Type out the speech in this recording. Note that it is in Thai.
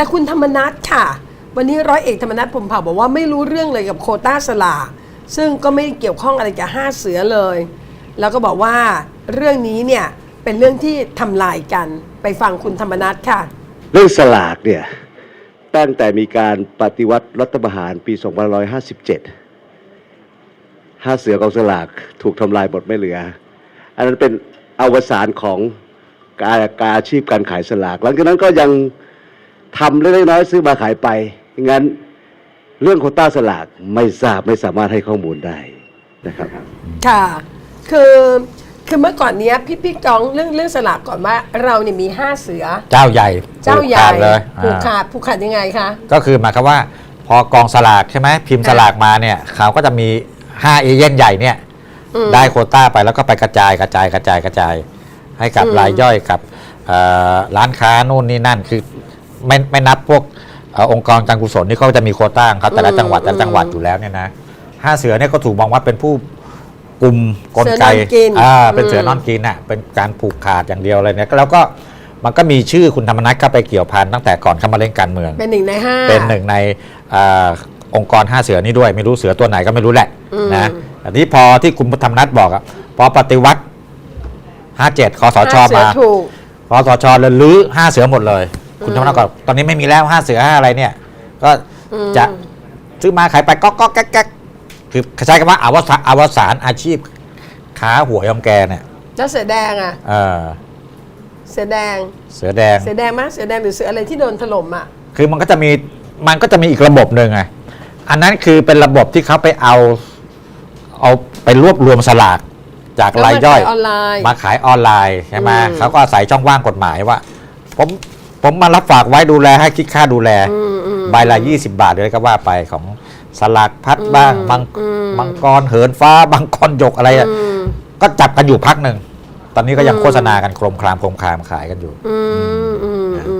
แต่คุณธรรมนัทค่ะ วันนี้ร้อยเอกธรรมนัฐพรหมเผ่าบอกว่าไม่รู้เรื่องเลยกับโคต้าสลากซึ่งก็ไม่เกี่ยวข้องอะไรกับห้าเสือเลย แล้วก็บอกว่าเรื่องนี้เนี่ยเป็นเรื่องที่ทำลายกันไปฟังคุณธรรมนัฐค่ะ เรื่องสลากเนี่ยตั้งแต่มีการปฏิวัติรัฐประหารปี2557ห้าเสือกองสลากถูกทำลายหมดไม่เหลือ อันนั้นเป็นอวสานของการการอาชีพการขายสลาก หลังจากนั้นก็ยัง ทำเล็กๆน้อยซื้อมาขายไปงั้นเรื่องโคต้าสลากไม่ทราบไม่สามารถให้ข้อมูลได้นะครับ ค่ะ คือคือเมื่อก่อนเนี้ยพี่พี่กองเรื่องเรื่องสลากก่อนว่าเราเนี่ยมีห้าเสือ เจ้าใหญ่เจ้าใหญ่ผูกขดเลยผูกอ่าขาดผูกขาดยังไงคะ ก็คือหมายความว่า พอกองสลากใช่ไหมพิมพ์สลากมาเนี่ยเขาก็จะมี5เอเย่นใหญ่เนี่ยอืมได้โควต้าไปแล้วก็ไปกระจายกระจายกระจายกระจาย ให้กับอืม รายย่อยกับเอ่อร้านค้านู่นนี่นั่นคือ ไม่ไม่นับพวกเอ่อองค์กรการกุศลที่เขาจะมีโควต้าของเขาแต่ละจังหวัดแต่ละจังหวัดอยู่แล้วเนี่ยนะห้าเสือเนี่ยก็ถูกมองว่าเป็นผู้กลุ่มกลไกเสือนอนกินอ่าเป็นอืมเสือนอนกินอะเป็นการผูกขาดอย่างเดียวเลยเนี่ยแล้วก็มันก็มีชื่อคุณธรรมนัฐเข้าไปเกี่ยวพันตั้งแต่ก่อนเข้ามาเล่นการเมือง เป็นหนึ่งในห้า เป็นหนึ่งในอาองค์กรห้าเสือนี้ด้วย ไม่รู้เสือตัวไหนก็ไม่รู้แหละอืมนะแต่ที่พอที่คุณธรรมนัฐบอกอะพอปฏิวัติห้าเจ็ดคอสชห้เสือมาถูก คอสชเลยลื้อห้าเสือหมดเลย คุณธรรมนัฐก็ตอนนี้ไม่มีแล้วห้าเสือห้าอะไรเนี่ย ก็อืมจะซื้อมาขายไปก็ก็แก๊กแก๊กคือใช้คำว่าอวสานอวสานอาชีพค้าหัวยอมแกเนี่ยแล้วเสือแดงอะเออเสือแดง เสือแดง เสือแดงมั้ยเสือแดงหรือเสืออะไรที่โดนถล่มอะ คือมันก็จะมีมันก็จะมีอีกระบบหนึ่งไงอันนั้นคือเป็นระบบที่เขาไปเอา เอาไปรวบรวมสลากจากรายย่อยแล้วมาขายออนไลน์มาขายออนไลน์ใช่ไหมอืมเขาก็อาศัยช่องว่างกฎหมายว่า ผม ผมมารับฝากไว้ดูแลให้คิดค่าดูแลอืมอืม ใบละ 20 บาทเลยก็ว่าไปของสลากพัดบ้างอืมมังอืม มังกรเหินฟ้าบางกรหยกอะไรอะอืมก็จับกันอยู่พักหนึ่ง ตอนนี้ก็ยังอืมโฆษณากันโครมครามโครมครามขายกันอยู่ อืมอืมอืมอืม